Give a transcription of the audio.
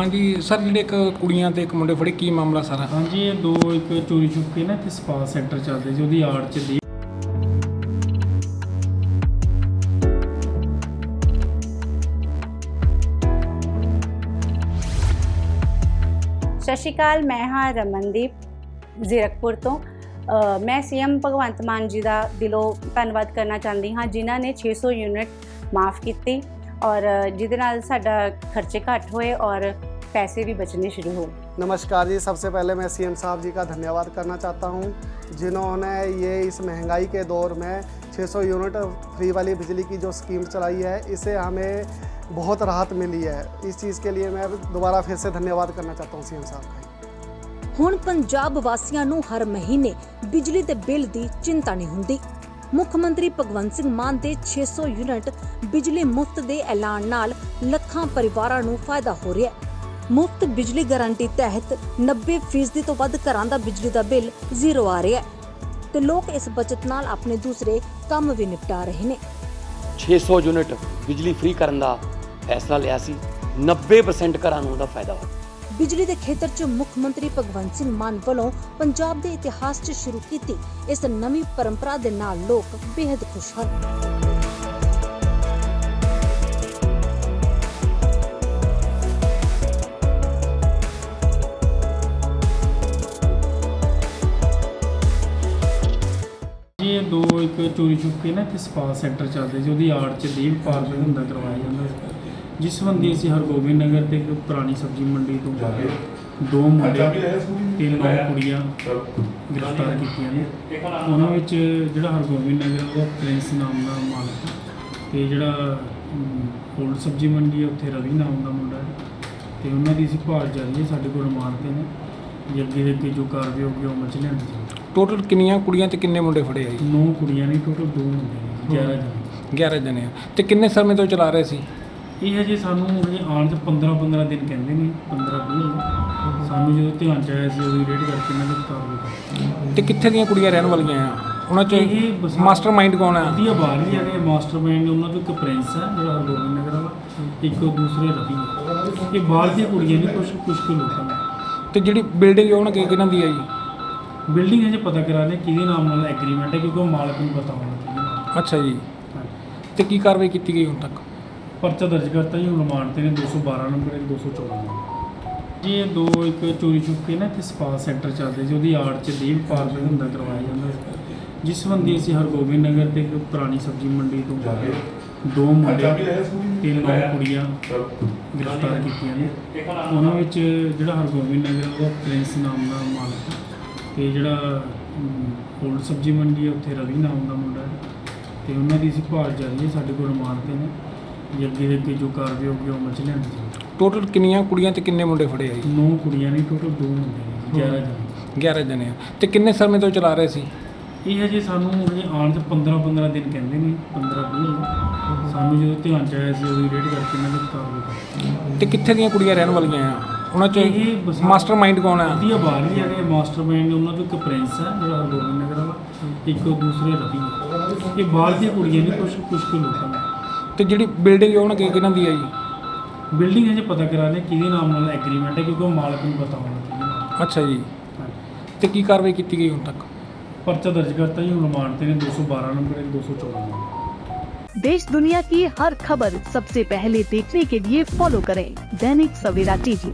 ਹਾਂਜੀ ਸਰ ਜਿਹੜੇ ਇੱਕ ਕੁੜੀਆਂ ਤੇ ਇੱਕ ਮੁੰਡੇ ਫੜੇ ਕੀ ਮਾਮਲਾ ਸਾਰਾ? ਹਾਂਜੀ ਇਹ ਦੋ ਇੱਕ ਚੋਰੀ ਚੁੱਕੇ ਨਾ ਇੱਥੇ ਸਪਾ ਸੈਂਟਰ ਚੱਲਦੇ ਸੀ ਉਹਦੀ ਆੜ ਚ ਦੇ ਸਤਿ ਸ਼੍ਰੀ ਅਕਾਲ ਮੈਂ ਹਾਂ ਰਮਨਦੀਪ ਜ਼ੀਰਕਪੁਰ ਤੋਂ। ਮੈਂ ਸੀਐਮ ਭਗਵੰਤ ਮਾਨ ਜੀ ਦਾ ਦਿਲੋਂ ਧੰਨਵਾਦ ਕਰਨਾ ਚਾਹੁੰਦੀ ਹਾਂ ਜਿਨ੍ਹਾਂ ਨੇ 600 ਯੂਨਿਟ ਮਾਫ ਕੀਤੀ ਔਰ ਜਿਹਦੇ ਨਾਲ ਸਾਡਾ ਖਰਚੇ ਘੱਟ ਹੋਏ ਔਰ ਪੈਸੇ ਵੀ ਬਚਣੇ ਸ਼ੁਰੂ ਹੋਏ नमस्कार जी सबसे पहले मैं सीएम साहब जी का धन्यवाद करना चाहता हूँ जिन्होंने ये इस महंगाई के दौर में 600 यूनिट फ्री वाली बिजली की जो स्कीम चलाई है इससे हमें बहुत राहत मिली है इस चीज़ के लिए मैं दोबारा फिर से धन्यवाद करना चाहता हूँ सीएम साहब का ਹੁਣ ਪੰਜਾਬ ਵਾਸੀਆਂ ਨੂੰ ਹਰ ਮਹੀਨੇ ਬਿਜਲੀ ਦੇ ਬਿੱਲ ਦੀ ਚਿੰਤਾ ਨਹੀਂ ਹੁੰਦੀ ਮੁੱਖ ਮੰਤਰੀ ਭਗਵੰਤ ਸਿੰਘ ਮਾਨ ਦੇ 600 ਯੂਨਿਟ ਬਿਜਲੀ ਮੁਫਤ ਦੇ ਐਲਾਨ ਨਾਲ ਲੱਖਾਂ ਪਰਿਵਾਰਾਂ ਨੂੰ ਫਾਇਦਾ ਹੋ ਰਿਹਾ ਹੈ ਮੁਫਤ ਬਿਜਲੀ ਗਾਰੰਟੀ ਤਹਿਤ 90% ਤੋਂ ਵੱਧ ਘਰਾਂ ਦਾ ਬਿਜਲੀ ਦਾ ਬਿੱਲ ਜ਼ੀਰੋ ਆ ਰਿਹਾ ਹੈ ਤੇ ਲੋਕ ਇਸ ਬਚਤ ਨਾਲ ਆਪਣੇ ਦੂਸਰੇ ਕੰਮ ਵੀ ਨਿਪਟਾ ਰਹੇ ਨੇ। 600 ਯੂਨਿਟ ਬਿਜਲੀ ਫ੍ਰੀ ਕਰਨ ਦਾ ਫੈਸਲਾ ਲਿਆ ਸੀ। 90% ਘਰਾਂ ਨੂੰ ਉਹਦਾ ਫਾਇਦਾ ਹੋਇਆ। ਬਿਜਲੀ ਦੇ ਖੇਤਰ 'ਚ ਮੁੱਖ ਮੰਤਰੀ ਭਗਵੰਤ ਸਿੰਘ ਮਾਨ ਵੱਲੋਂ ਪੰਜਾਬ ਦੇ ਇਤਿਹਾਸ 'ਚ ਸ਼ੁਰੂ ਕੀਤੀ ਇਸ ਨਵੀਂ ਪਰੰਪਰਾ ਦੇ ਨਾਲ ਲੋਕ ਬੇहद ਖੁਸ਼ ਹਨ। ਇਹ ਦੋ ਇੱਕ ਚੋਰੀ ਚੁੱਕੇ ਨਾ ਇੱਥੇ ਸਪਾ ਸੈਂਟਰ ਚੱਲਦੇ ਸੀ, ਉਹਦੀ ਆੜ ਚ ਦੀਪ ਪਾਰਕ ਹੁੰਦਾ ਕਰਵਾਇਆ ਜਾਂਦਾ ਸੀ। ਜਿਸ ਸੰਬੰਧੀ ਅਸੀਂ ਹਰਗੋਬਿੰਦ ਨਗਰ ਤੇ ਇੱਕ ਪੁਰਾਣੀ ਸਬਜ਼ੀ ਮੰਡੀ ਤੋਂ ਦੋ ਮੁੰਡੇ ਤੇ ਨੌ ਕੁੜੀਆਂ ਗ੍ਰਿਫਤਾਰ ਕੀਤੀਆਂ ਨੇ। ਉਹਨਾਂ ਵਿੱਚ ਜਿਹੜਾ ਹਰਗੋਬਿੰਦ ਨਗਰ ਦਾ ਪ੍ਰਿੰਸ ਨਾਮ ਦਾ ਮਾਲਕ ਹੈ ਤੇ ਜਿਹੜਾ ਹੋਲ ਸਬਜ਼ੀ ਮੰਡੀ ਹੈ, ਉੱਥੇ ਰਵੀ ਨਾਮ ਦਾ ਮੁੰਡਾ ਹੈ। ਤੇ ਉਹਨਾਂ ਦੀ ਅਸੀਂ ਭਾਲ ਜਾਰੀ ਹੈ, ਸਾਡੇ ਕੋਲ ਮਾਰਦੇ ਨੇ। ਜੇ ਅੱਗੇ ਦੇ ਅੱਗੇ ਜੋ ਕਾਰਵਾਈ ਹੋਊਗੀ, ਉਹ ਮਚ ਲਿਆਂਦੀ ਜਾਊਗੀ। ਟੋਟਲ ਕਿੰਨੀਆਂ ਕੁੜੀਆਂ ਤੇ ਕਿੰਨੇ ਮੁੰਡੇ ਫੜੇ ਆ ਜੀ? ਨੌ ਕੁੜੀਆਂ ਨੇ ਟੋਟਲ ਦੋ ਮੁੰਡੇ ਨੇ 11 ਜਣੇ। 11 ਜਣੇ ਆ। ਤੇ ਕਿੰਨੇ ਸਮੇਂ ਤੋਂ ਚਲਾ ਰਹੇ ਸੀ? ਇਹ ਹਜੇ ਸਾਨੂੰ ਹਜੇ ਆਉਣ ਚ 15 15 ਦਿਨ ਕਹਿੰਦੇ ਨੇ 15 20 ਸਾਨੂੰ ਜਦੋਂ ਧਿਆਨ ਚ ਆਇਆ ਸੀ ਉਦੋਂ ਰੇਡ ਕਰਕੇ ਇਹਨਾਂ ਦੀ ਕੀਤੀ। ਤੇ ਕਿੱਥੇ ਦੀਆਂ ਕੁੜੀਆਂ ਰਹਿਣ ਵਾਲੀਆਂ ਆ? ਉਹਨਾਂ ਚ ਮਾਸਟਰ ਮਾਈਂਡ ਕੌਣ ਆ? ਵਧੀਆ ਬਾਹਰ ਵੀ ਹੈਗੇ ਮਾਸਟਰਮਾਈਂਡ ਉਹਨਾਂ ਤੋਂ ਇੱਕ ਪ੍ਰਿੰਸ ਹੈ ਜਿਹੜਾ ਹਰਗੋਬਿੰਦ ਨਗਰ ਵਾਲਾ ਇੱਕ ਦੂਸਰੇ ਰਵੀ। ਹੈ। ਇਹ ਬਾਹਰ ਦੀਆਂ ਕੁੜੀਆਂ ਨੇ ਕੁਝ ਕੁਝ ਲੋਕਾਂ ਤੇ ਜਿਹੜੀ ਬਿਲਡਿੰਗ ਉਹਨਾਂ ਕਿ ਕਿਹਨਾਂ ਦੀ ਆ ਜੀ? ਬਿਲਡਿੰਗ ਹਜੇ ਪਤਾ ਕਰਾ ਲਿਆ ਕਿਹਦੇ ਨਾਮ ਨਾਲ ਐਗਰੀਮੈਂਟ ਹੈ ਕਿਉਂਕਿ ਉਹ ਮਾਲਕ ਨੂੰ ਪਤਾ ਹੋਣਾ ਨਾਲ ਅੱਛਾ ਜੀ। ਤੇ ਕੀ ਕਾਰਵਾਈ ਕੀਤੀ ਗਈ ਹੁਣ ਤੱਕ? ਪਰਚਾ ਦਰਜ ਕਰਤਾ ਜੀ ਹੁਣ ਰਿਮਾਂਡ ਤੇ ਨੇ 212 ਨੰਬਰ ਇੱਕ 214 ਨੰਬਰ। ਜੀ ਇਹ ਦੋ ਇੱਕ ਚੋਰੀ ਚੁੱਕੇ ਨਾ ਇੱਥੇ ਸਪਾ ਸੈਂਟਰ ਚੱਲਦੇ ਸੀ ਉਹਦੀ ਆੜ ਚ ਦੀਪ ਪਾਰਕ ਹੁੰਦਾ ਕਰਵਾਇਆ ਜਾਂਦਾ ਜਿਸ ਸੰਬੰਧੀ ਅਸੀਂ ਹਰਗੋਬਿੰਦ ਨਗਰ ਤੇ ਇੱਕ ਪੁਰਾਣੀ ਸਬਜ਼ੀ ਮੰਡੀ ਤੋਂ ਦੋ ਮੁੰਡੇ ਤੇ ਨੌ ਕੁੜੀਆਂ ਗ੍ਰਿਫਤਾਰ ਕੀਤੀਆਂ ਨੇ। ਉਹਨਾਂ ਵਿੱਚ ਜਿਹੜਾ ਹਰਗੋਬਿੰਦ ਨਗਰ ਦਾ ਪ੍ਰਿੰਸ ਨਾਮ ਦਾ ਮਾਲਕ ਹੈ। ਤੇ ਜਿਹੜਾ ਹੋਲ ਸਬਜ਼ੀ ਮੰਡੀ ਹੈ ਉੱਥੇ ਰਵੀ ਨਾਮ ਦਾ ਮੁੰਡਾ ਹੈ। ਤੇ ਉਹਨਾਂ ਦੀ ਅਸੀਂ ਭਾਲ ਜਾਰੀ ਹੈ ਸਾਡੇ ਕੋਲ ਮਾਰਦੇ ਨੇ। ਜੇ ਅੱਗੇ ਦੇ ਅੱਗੇ ਜੋ ਕਾਰਵਾਈ ਹੋਊਗੀ ਉਹ ਮਚ ਲਿਆਂਦੀ ਜਾਊਗੀ ਟੋਟਲ ਕਿੰਨੀਆਂ ਕੁੜੀਆਂ ਤੇ ਕਿੰਨੇ ਮੁੰਡੇ ਫੜੇ ਆ ਜੀ? ਨੌ ਕੁੜੀਆਂ ਨੇ ਟੋਟਲ ਦੋ ਮੁੰਡੇ ਨੇ 11 ਜਣੇ। 11 ਜਣੇ ਆ। ਤੇ ਕਿੰਨੇ ਸਮੇਂ ਤੋਂ ਚਲਾ ਰਹੇ ਸੀ? ਇਹ ਹਜੇ ਸਾਨੂੰ ਹਜੇ ਆਉਣ ਚ 15 15 ਦਿਨ ਕਹਿੰਦੇ ਨੇ 15 20 ਸਾਨੂੰ ਜਦੋਂ ਧਿਆਨ ਚ ਆਇਆ ਸੀ ਉਦੋਂ ਰੇਡ ਕਰਕੇ ਇਹਨਾਂ ਕਾਰਵਾਈ ਕੀਤੀ ਤੇ ਕਿੱਥੇ ਦੀਆਂ ਕੁੜੀਆਂ ਰਹਿਣ ਵਾਲੀਆਂ ਆ? ਉਹਨਾਂ ਚ ਇਹ ਬਸਾ- ਮਾਸਟਰ ਮਾਈਂਡ ਕੌਣ ਆ ਵਧੀਆ ਬਾਹਰ ਵੀ ਹੈਗੇ ਮਾਸਟਰਮਾਈਂਡ ਉਹਨਾਂ ਤੋਂ ਇੱਕ ਪ੍ਰਿੰਸ ਹੈ ਜਿਹੜਾ ਹਰਗੋਬਿੰਦ ਨਗਰ ਵਾਲਾ ਇੱਕ ਦੂਸਰੇ ਰਵੀ ਹੈ। ਇਹ ਬਾਹਰ ਦੀਆਂ ਕੁੜੀਆਂ ਨੇ ਕੁਝ ਕੁਝ ਕੁ ਲੋਕਾਂ ਨੇ ਤੇ ਜਿਹੜੀ ਬਿਲਡਿੰਗ ਉਹਨਾਂ ਕਿ ਕਿਹਨਾਂ ਦੀ ਆ ਜੀ ਬਿਲਡਿੰਗ ਹਜੇ ਪਤਾ ਕਰਾ ਲਿਆ ਕਿਹਦੇ ਨਾਮ ਨਾਲ ਐਗਰੀਮੈਂਟ ਹੈ ਕਿਉਂਕਿ ਉਹ ਮਾਲਕ ਨੂੰ ਪਤਾ ਹੋਣਾ ਕਿਹਦੇ ਨਾਲ ਅੱਛਾ ਜੀ ਹੈ। ਤੇ ਕੀ ਕਾਰਵਾਈ ਕੀਤੀ ਗਈ ਹੁਣ ਤੱਕ पर्चा दर्ज करता ही रिमांड तेने दो सौ बारह नंबर एक दो सौ चौदह नंबर देश दुनिया की हर खबर सबसे पहले देखने के लिए फॉलो करें दैनिक सवेरा टीवी